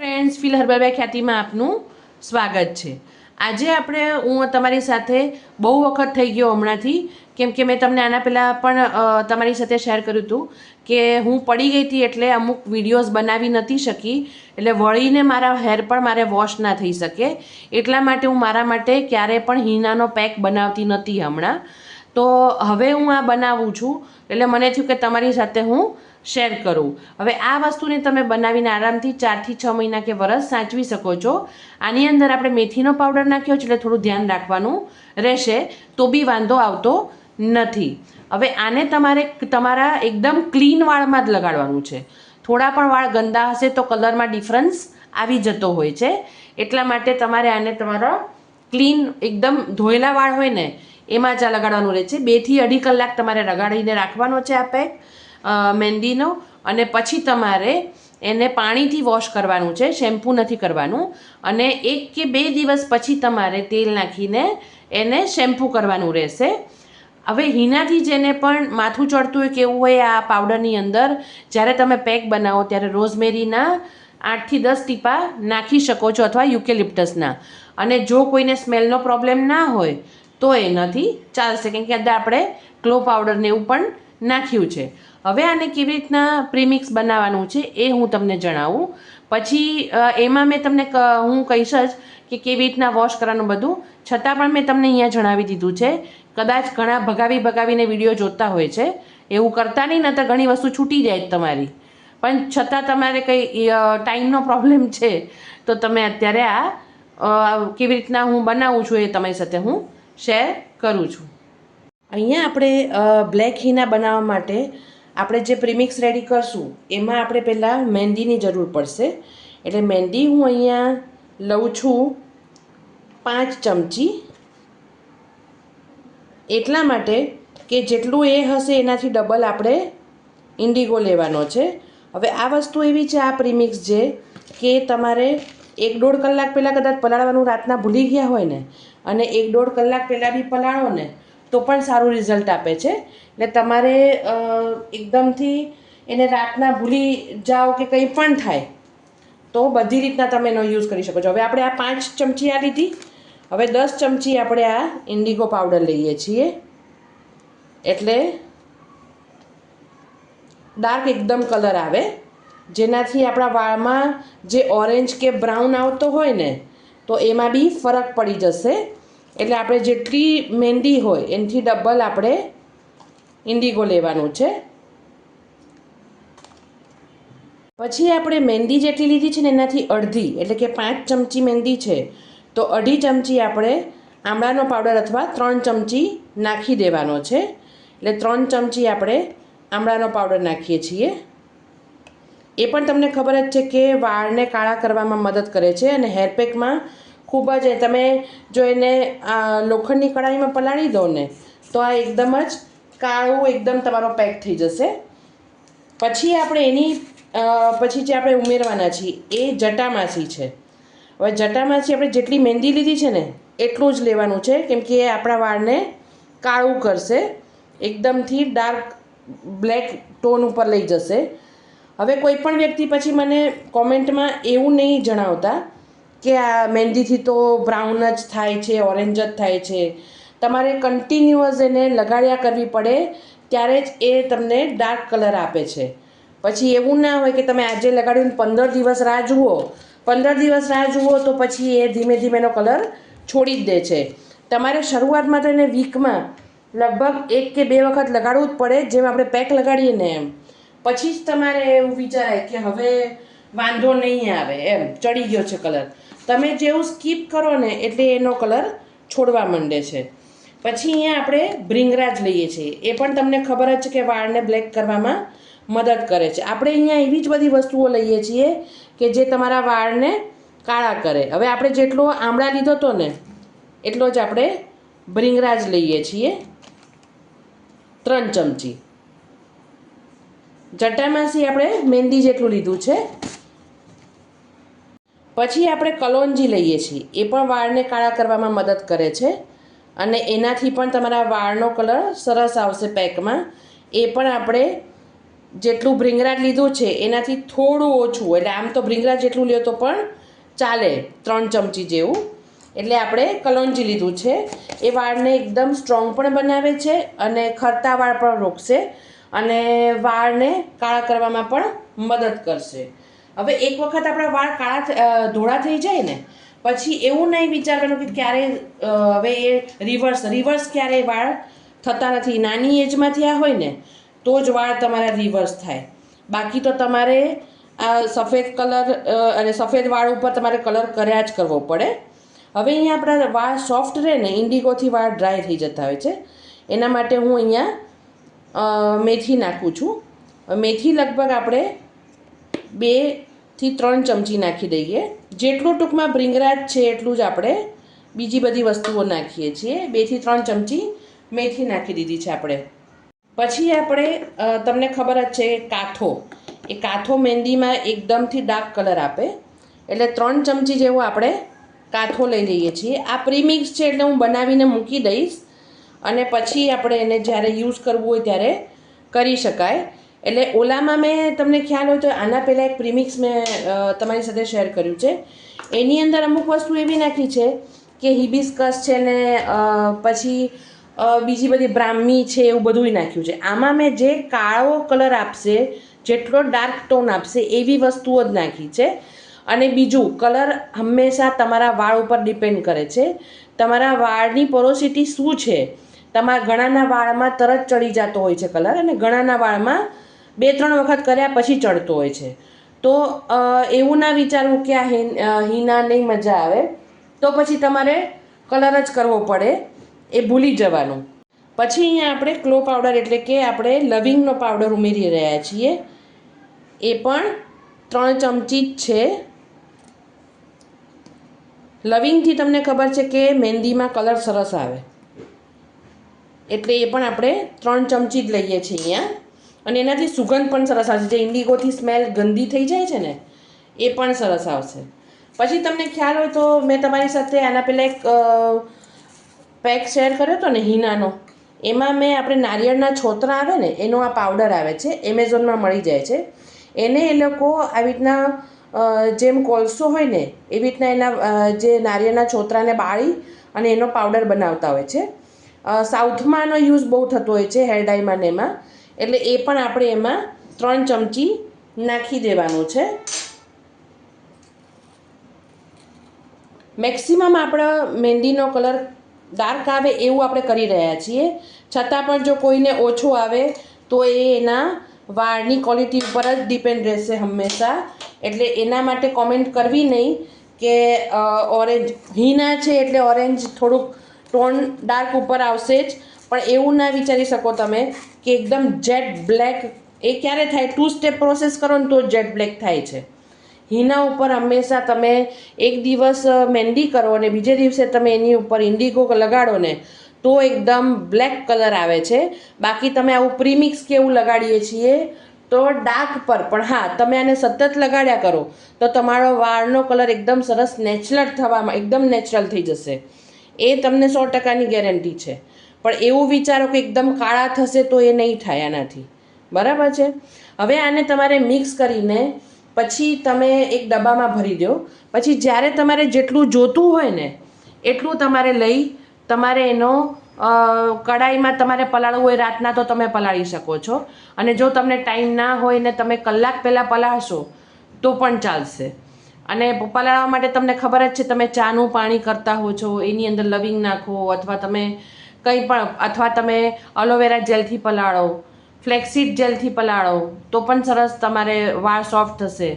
Friends fill હર્બલભાઈ ખ્યાતિમાં આપનું સ્વાગત છે. આજે આપણે હું તમારી સાથે બહુ વખત થઈ ગયો હમણાંથી, કેમ કે મેં તમને આના પહેલાં પણ તમારી સાથે શેર કર્યું હતું કે હું પડી ગઈ હતી એટલે અમુક વિડીયોઝ બનાવી નથી શકી, એટલે વળીને મારા હેર પણ મારે વોશ ના થઈ શકે. એટલા માટે હું મારા માટે ક્યારે પણ હિનાનો પેક બનાવતી નથી હમણાં. તો હવે હું આ બનાવું છું, એટલે મને થયું કે તમારી સાથે હું શેર કરું. હવે આ વસ્તુને તમે બનાવીને આરામથી ચારથી છ મહિના કે વરસ સાચવી શકો છો. આની અંદર આપણે મેથીનો પાવડર નાખ્યો છે એટલે થોડું ધ્યાન રાખવાનું રહેશે, તો બી વાંધો આવતો નથી. હવે આને તમારે તમારા એકદમ ક્લીન વાળમાં જ લગાડવાનું છે. થોડા પણ વાળ ગંદા હશે તો કલરમાં ડિફરન્સ આવી જતો હોય છે. એટલા માટે તમારે આને તમારા ક્લીન એકદમ ધોયેલા વાળ હોય ને, એમાં જ આ લગાડવાનું રહે છે. બેથી અઢી કલાક તમારે રગાડીને રાખવાનો છે આ પેક મહેંદીનો અને પછી તમારે એને પાણીથી વોશ કરવાનું છે, શેમ્પૂ નથી કરવાનું. અને એક કે બે દિવસ પછી તમારે તેલ નાખીને એને શેમ્પૂ કરવાનું રહેશે. હવે હિનાથી જેને પણ માથું ચડતું હોય કેવું હોય આ પાવડરની અંદર, જ્યારે તમે પેક બનાવો ત્યારે રોઝમેરીના આઠથી દસ ટીપા નાખી શકો છો અથવા યુકેલિપ્ટસના. અને જો કોઈને સ્મેલનો પ્રોબ્લેમ ના હોય, તો એ નથી ચાલશે. કેમ કે આપણે ક્લો પાવડર ને એવું પણ નાખ્યું છે. હવે આને કેવી રીતના પ્રીમિક્સ બનાવવાનું છે એ હું તમને જણાવું. પછી એમાં મેં તમને હું કહીશ જ કે કેવી રીતના વોશ કરવાનું બધું. છતાં પણ મેં તમને અહીંયા જણાવી દીધું છે. કદાચ ઘણા ભગાવી ભગાવીને વીડિયો જોતા હોય છે. એવું કરતા નહીં, નહીતર ઘણી વસ્તુ છૂટી જાય તમારી. પણ છતાં તમારે કંઈ ટાઈમનો પ્રોબ્લેમ છે, તો તમે અત્યારે આ કેવી રીતના હું બનાવું છું એ તમારી સાથે હું શેર કરું છું. અહીંયા આપણે બ્લેક હીના બનાવવા માટે આપણે જે પ્રીમિક્સ રેડી કરશું, એમાં આપણે પહેલાં મહેંદીની જરૂર પડશે. એટલે મહેંદી હું અહીંયા લઉં છું પાંચ ચમચી. એટલા માટે કે જેટલું એ હશે એનાથી ડબલ આપણે ઇન્ડિગો લેવાનો છે. હવે આ વસ્તુ એવી છે આ પ્રીમિક્સ જે કે તમારે એક દોઢ કલાક પહેલાં કદાચ પલાળવાનું રાતના ભૂલી ગયા હોય ને, અને એક દોઢ કલાક પહેલાં બી પલાળો ને તો પણ સારું રિઝલ્ટ આપે છે. એટલે તમારે એકદમથી એને રાતના ભૂલી જાઓ કે કંઈ પણ થાય, તો બધી રીતના તમે એનો યુઝ કરી શકો છો. હવે આપણે આ પાંચ ચમચી આ લીધી. હવે દસ ચમચી આપણે આ ઇન્ડિગો પાવડર લઈએ છીએ. એટલે ડાર્ક એકદમ કલર આવે. જેનાથી આપણા વાળમાં જે ઓરેન્જ કે બ્રાઉન આવતો હોય ને, તો એમાં બી ફરક પડી જશે. એટલે આપણે જેટલી મહેંદી હોય, એનાથી ડબલ આપણે ઇન્ડિગો લેવાનું છે. પછી આપણે મહેંદી જેટલી લીધી છે ને એનાથી અડધી, એટલે કે પાંચ ચમચી મહેંદી છે, તો અઢી ચમચી આપણે આમળાનો પાવડર અથવા ત્રણ ચમચી નાખી દેવાનો છે. એટલે ત્રણ ચમચી આપણે આમળાનો પાવડર નાખીએ છીએ. એ પણ તમને ખબર જ છે કે વાળને કાળા કરવામાં મદદ કરે છે અને હેરપેકમાં ખૂબ જ તમે જો એને લોખંડની કડાઈમાં પલાળી દો ને, તો આ એકદમ જ કાળું એકદમ તમારો પેક થઈ જશે. પછી આપણે એની પછી જે આપણે ઉમેરવાના છીએ, એ જટામાસી છે. હવે જટામાસી આપણે જેટલી મહેંદી લીધી છે ને, એટલું જ લેવાનું છે, કેમ કે એ આપણા વાળને કાળું કરશે. એકદમથી ડાર્ક બ્લેક ટોન ઉપર લઈ જશે. હવે કોઈ પણ વ્યક્તિ પછી મને કોમેન્ટમાં એવું નહીં જણાવતા કે આ મહેંદીથી તો બ્રાઉન જ થાય છે ઓરેન્જ જ થાય છે. તમારે કન્ટિન્યુઅસ એને લગાડ્યા કરવી પડે, ત્યારે જ એ તમને ડાર્ક કલર આપે છે. પછી એવું ના હોય કે તમે આજે લગાડ્યું ને પંદર દિવસ રાહ જુઓ. પંદર દિવસ રાહ જુઓ તો પછી એ ધીમે ધીમે એનો કલર છોડી જ દે છે. તમારે શરૂઆતમાં તો એને વીકમાં લગભગ એક કે બે વખત લગાડવું જ પડે, જેમ આપણે પેક લગાડીએ ને એમ. પછી જ તમારે એવું વિચારાય કે હવે વાંધો નહીં આવે, એમ ચડી ગયો છે કલર તમે જેવું સ્કીપ કરો ને એટલે એનો કલર છોડવા માંડે છે. પછી અહીંયા આપણે ભ્રિંગરાજ લઈએ છીએ. એ પણ તમને ખબર જ છે કે વાળને બ્લેક કરવામાં મદદ કરે છે. આપણે અહીંયા એવી જ બધી વસ્તુઓ લઈએ છીએ કે જે તમારા વાળને કાળા કરે. હવે આપણે જેટલો આમળા લીધો હતો ને, એટલો જ આપણે ભ્રિંગરાજ લઈએ છીએ. ત્રણ ચમચી. જટામાસી આપણે મહેંદી જેટલું લીધું છે. પછી આપણે કલોંજી લઈએ છીએ. એ પણ વાળને કાળા કરવામાં મદદ કરે છે. અને એનાથી પણ તમારા વાળનો કલર સરસ આવશે પેકમાં. એ પણ આપણે જેટલું ભ્રીંગરાજ લીધું છે, એનાથી થોડું ઓછું, એટલે આમ તો ભ્રીંગરાજ જેટલું લ્યો તો પણ ચાલે ત્રણ ચમચી જેવું. એટલે આપણે કલોંજી લીધું છે. એ વાળને એકદમ સ્ટ્રોંગ પણ બનાવે છે અને ખરતા વાળ પણ રોકશે અને વાળને કાળા કરવામાં પણ મદદ કરશે. હવે એક વખત આપણા વાળ કાળા ધોળા થઈ જાય ને, પછી એવું નહીં વિચારવાનું કે ક્યારે હવે એ રિવર્સ રિવર્સ ક્યારેય વાળ થતા નથી. નાની એજમાં થયા હોય ને, તો જ વાળ તમારા રિવર્સ થાય. બાકી તો તમારે આ સફેદ કલર અને સફેદ વાળ ઉપર તમારે કલર કર્યા જ કરવો પડે. હવે અહીંયા આપણા વાળ સોફ્ટ રહે ને ઇન્ડિગોથી વાળ ડ્રાય થઈ જતા હોય છે. એના માટે હું અહીંયા મેથી નાખું છું. મેથી લગભગ આપણે બેથી ત્રણ ચમચી નાખી દઈએ. જેટલું ટૂંકમાં ભીંગરાજ છે એટલું જ આપણે બીજી બધી વસ્તુઓ નાખીએ છીએ. બેથી ત્રણ ચમચી મેથી નાખી દીધી છે આપણે. પછી આપણે તમને ખબર જ છે કાથો એ કાથો મહેંદીમાં એકદમથી ડાર્ક કલર આપે. એટલે ત્રણ ચમચી જેવો આપણે કાથો લઈ લઈએ છીએ. આ પ્રીમિક્સ છે એટલે હું બનાવીને મૂકી દઈશ. અને પછી આપણે એને જ્યારે યુઝ કરવું હોય ત્યારે કરી શકાય. એટલે ઓલામાં મેં તમને ખ્યાલ હોય તો આના પહેલાં એક પ્રીમિક્સ મેં તમારી સાથે શેર કર્યું છે. એની અંદર અમુક વસ્તુ એવી નાખી છે કે હિબિસ્કસ છે ને પછી બીજી બધી બ્રાહ્મી છે એવું બધું નાખ્યું છે. આમાં મેં જે કાળો કલર આપશે, જેટલો ડાર્ક ટોન આપશે, એવી વસ્તુઓ જ નાખી છે. અને બીજું કલર હંમેશા તમારા વાળ ઉપર ડિપેન્ડ કરે છે. તમારા વાળની પોરોસિટી શું છે? તમારા ઘણાના વાળમાં તરત ચડી જતો હોય છે કલર અને ઘણાના વાળમાં બે ત્રણ વખત કર્યા પછી ચડતો હોય છે. તો એવું ના વિચારવું કે આ હિન- નહીં મજા આવે. તો પછી તમારે કલર જ કરવો પડે. એ ભૂલી જવાનું. પછી અહીંયા આપણે ક્લો પાવડર એટલે કે આપણે લવિંગનો પાવડર ઉમેરી રહ્યા છીએ. એ પણ ત્રણ ચમચી જ છે. લવિંગથી તમને ખબર છે કે મહેંદીમાં કલર સરસ આવે. એટલે એ પણ આપણે ત્રણ ચમચી જ લઈએ છીએ અહીંયા. અને એનાથી સુગંધ પણ સરસ આવશે. જે ઇન્ડિગોથી સ્મેલ ગંદી થઈ જાય છે ને, એ પણ સરસ આવશે. પછી તમને ખ્યાલ હોય તો મેં તમારી સાથે આના પહેલાં એક પેક શેર કર્યો હતો ને હિનાનો. એમાં મેં આપણે નારિયેળના છોતરા આવે ને, એનો આ પાવડર આવે છે, એમેઝોનમાં મળી જાય છે. એને એ લોકો આવી રીતના જેમ કોલસો હોય ને, એવી રીતના એના જે નારિયેળના છોતરાને બાળી અને એનો પાવડર બનાવતા હોય છે. સાઉથમાં આનો યુઝ બહુ થતો હોય છે, હેર ડાયમાં એમાં. એટલે એ પણ આપણે એમાં ત્રણ ચમચી નાખી દેવાનું છે. મેક્સિમમ આપણો મહેંદીનો કલર ડાર્ક આવે એવું આપણે કરી રહ્યા છીએ. છતાં પણ જો કોઈને ઓછો આવે, તો એ એના વાળની ક્વોલિટી ઉપર જ ડિપેન્ડ રહેશે હંમેશા. એટલે એના માટે કોમેન્ટ કરવી નહીં કે ઓરેન્જ હીના છે એટલે ઓરેન્જ થોડુંક ટોન ડાર્ક ઉપર આવશે જ. પણ એવું ના વિચારી શકો તમે કે એકદમ જેટ બ્લેક એ ક્યારે થાય? ટુ સ્ટેપ પ્રોસેસ કરો ને તો જેટ બ્લેક થાય છે. હિના ઉપર હંમેશા તમે એક દિવસ મહેંદી કરો અને બીજે દિવસે તમે એની ઉપર ઇન્ડિગો લગાડો ને, તો એકદમ બ્લેક કલર આવે છે. બાકી તમે આવું પ્રીમિક્સ કે એવું લગાડીએ છીએ, તો ડાર્ક પર. પણ હા, તમે આને સતત લગાડ્યા કરો, તો તમારો વાળનો કલર એકદમ સરસ નેચરલ થવામાં, એકદમ નેચરલ થઈ જશે. એ તમને સો ટકાની ગેરંટી છે. પણ એવું વિચારો કે એકદમ કાળા થશે તો એ નહીં થાય આનાથી. બરાબર છે? હવે આને તમારે મિક્સ કરીને પછી તમે એક ડબ્બામાં ભરી દો. પછી જ્યારે તમારે જેટલું જોતું હોય ને, એટલું તમારે લઈ, તમારે એનો કડાઈમાં તમારે પલાળવું હોય રાતના તો તમે પલાળી શકો છો. અને જો તમને ટાઈમ ના હોય ને તમે કલાક પહેલાં પલાળશો, તો પણ ચાલશે. અને પલાળવા માટે તમને ખબર જ છે, તમે ચાનું પાણી કરતા હો છો, એની અંદર લવિંગ નાખો, અથવા તમે કંઈ પણ, અથવા તમે અલોવેરા જેલથી પલાળો ફ્લેક્સીડ જેલથી પલાળો, તો પણ સરસ તમારે વાળ સોફ્ટ થશે.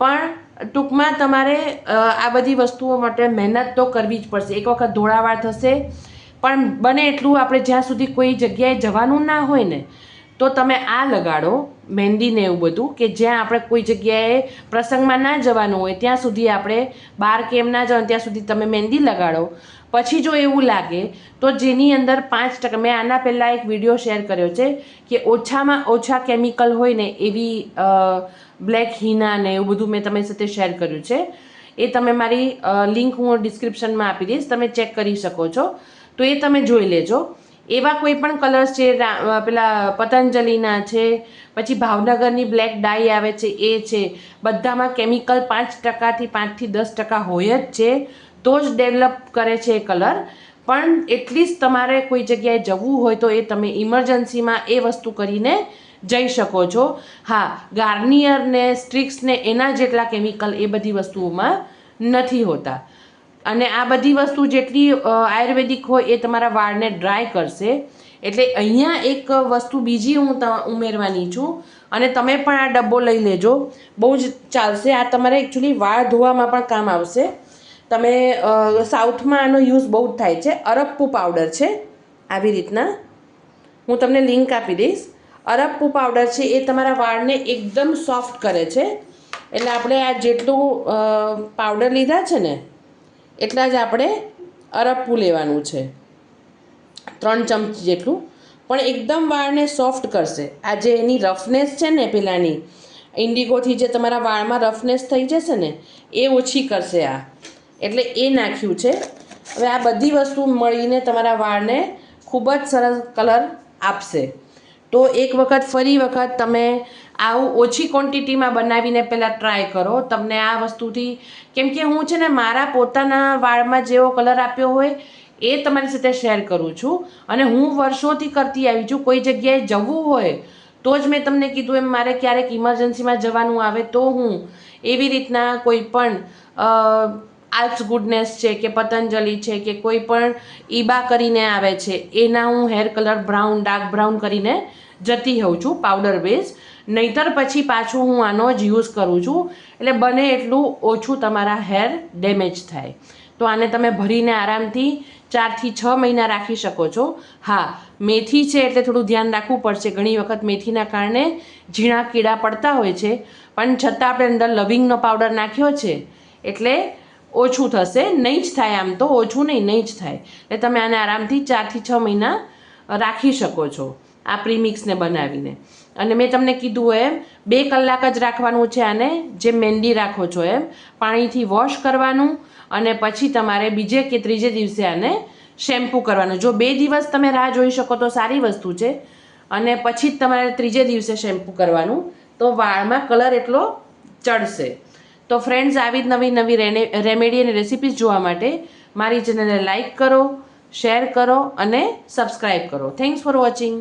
પણ ટૂંકમાં તમારે આ બધી વસ્તુઓ માટે મહેનત તો કરવી જ પડશે. એક વખત ધોળાવાળ થશે, પણ બને એટલું આપણે જ્યાં સુધી કોઈ જગ્યાએ જવાનું ના હોય ને, તો તમે આ લગાડો મહેંદીને એવું બધું, કે જ્યાં આપણે કોઈ જગ્યાએ પ્રસંગમાં ના જવાનું હોય, ત્યાં સુધી આપણે બહાર કેમ ના જવાનું, ત્યાં સુધી તમે મહેંદી લગાડો. પછી જો એવું લાગે, તો જેની અંદર પાંચ ટકા, મેં આના પહેલાં એક વીડિયો શેર કર્યો છે કે ઓછામાં ઓછા કેમિકલ હોય ને એવી બ્લેક હિના ને એવું બધું મેં તમારી સાથે શેર કર્યું છે. એ તમે મારી લિંક હું ડિસ્ક્રિપ્શનમાં આપી દઈશ, તમે ચેક કરી શકો છો. તો એ તમે જોઈ લેજો. એવા કોઈ પણ કલર્સ છે પેલા પતંજલિના છે, પછી ભાવનગરની બ્લેક ડાઈ આવે છે, એ છે. બધામાં કેમિકલ પાંચ ટકાથી પાંચથી દસ ટકા હોય જ છે. તો જ ડેવલપ કરે છે એ કલર. પણ એટલીસ્ટ તમારે કોઈ જગ્યાએ જવું હોય તો એ તમે ઇમરજન્સીમાં એ વસ્તુ કરીને જઈ શકો છો. હા ગાર્નિયરને સ્ટ્રિક્સને એના જેટલા કેમિકલ એ બધી વસ્તુઓમાં નથી હોતા. અને આ બધી વસ્તુ જેટલી આયુર્વેદિક હોય એ તમારા વાળને ડ્રાય કરશે. એટલે અહીંયા એક વસ્તુ બીજી હું ઉમેરવાની છું. અને તમે પણ આ ડબ્બો લઈ લેજો. બહુ જ ચાલશે. આ તમારે એકચ્યુઅલી વાળ ધોવામાં પણ કામ આવશે. તમે સાઉથમાં આનો યુઝ બહુ જ થાય છે. અરપ્પુ પાવડર છે. આવી રીતના. હું તમને લિંક આપી દઈશ. અરપ્પુ પાવડર છે એ તમારા વાળને એકદમ સોફ્ટ કરે છે. એટલે આપણે આ જેટલું પાવડર લીધા છે ને, એટલા જ આપણે અરપ્પુ લેવાનું છે. ત્રણ ચમચી જેટલું. પણ એકદમ વાળને સોફ્ટ કરશે. આ જે એની રફનેસ છે ને પેલાની, ઇન્ડિગોથી જે તમારા વાળમાં રફનેસ થઈ જશે ને, એ ઓછી કરશે આ. એટલે એ નાખ્યું છે. હવે આ બધી વસ્તુ મળીને તમારા વાળને ખૂબ જ સરસ કલર આપશે. તો એક વખત, ફરી વખત તમે આવું ઓછી ક્વોન્ટિટીમાં બનાવીને પહેલાં ટ્રાય કરો. તમને આ વસ્તુથી, કેમ કે હું છે ને મારા પોતાના વાળમાં જેવો કલર આપ્યો હોય, એ તમારી સાથે શેર કરું છું. અને હું વર્ષોથી કરતી આવી છું. કોઈ જગ્યાએ જવું હોય, તો જ મેં તમને કીધું એમ, મારે ક્યારેક ઇમરજન્સીમાં જવાનું આવે તો હું એવી રીતના કોઈ પણ આલ્પ્સ ગુડનેસ છે કે પતંજલિ છે કે કોઈ પણ ઈબા કરીને આવે છે, એના હું hair colour brown, dark brown કરીને જતી હોઉં છું, પાવડર બેઝ. નહીતર પછી પાછું હું આનો જ યુઝ કરું છું, એટલે બને એટલું ઓછું તમારા હેર ડેમેજ થાય. તો આને તમે ભરીને આરામથી ચારથી છ મહિના રાખી શકો છો. હા, મેથી છે એટલે થોડું ધ્યાન રાખવું પડશે. ઘણી વખત મેથીના કારણે ઝીણા કીડા પડતા હોય છે. પણ છતાં આપણે અંદર લવિંગનો પાવડર નાખ્યો છે, એટલે ઓછું થશે, નહીં જ થાય આમ તો, ઓછું નહીં નહીં જ થાય. એટલે તમે આને આરામથી ચારથી છ મહિના રાખી શકો છો આ પ્રીમિક્સને બનાવીને. અને મેં તમને કીધું એમ, બે કલાક જ રાખવાનું છે આને, જે મહેંદી રાખો છો એમ, પાણીથી વોશ કરવાનું અને પછી તમારે બીજે કે ત્રીજે દિવસે આને શેમ્પૂ કરવાનું. જો બે દિવસ તમે રાહ જોઈ શકો તો સારી વસ્તુ છે. અને પછી જ તમારે ત્રીજે દિવસે શેમ્પૂ કરવાનું. તો વાળમાં કલર એટલો ચડશે. તો ફ્રેન્ડ્સ આવી જ નવી નવી રેને રેમેડી અને રેસિપીઝ જોવા માટે મારી ચેનલને લાઇક કરો શેર કરો અને સબસ્ક્રાઈબ કરો. Thanks for watching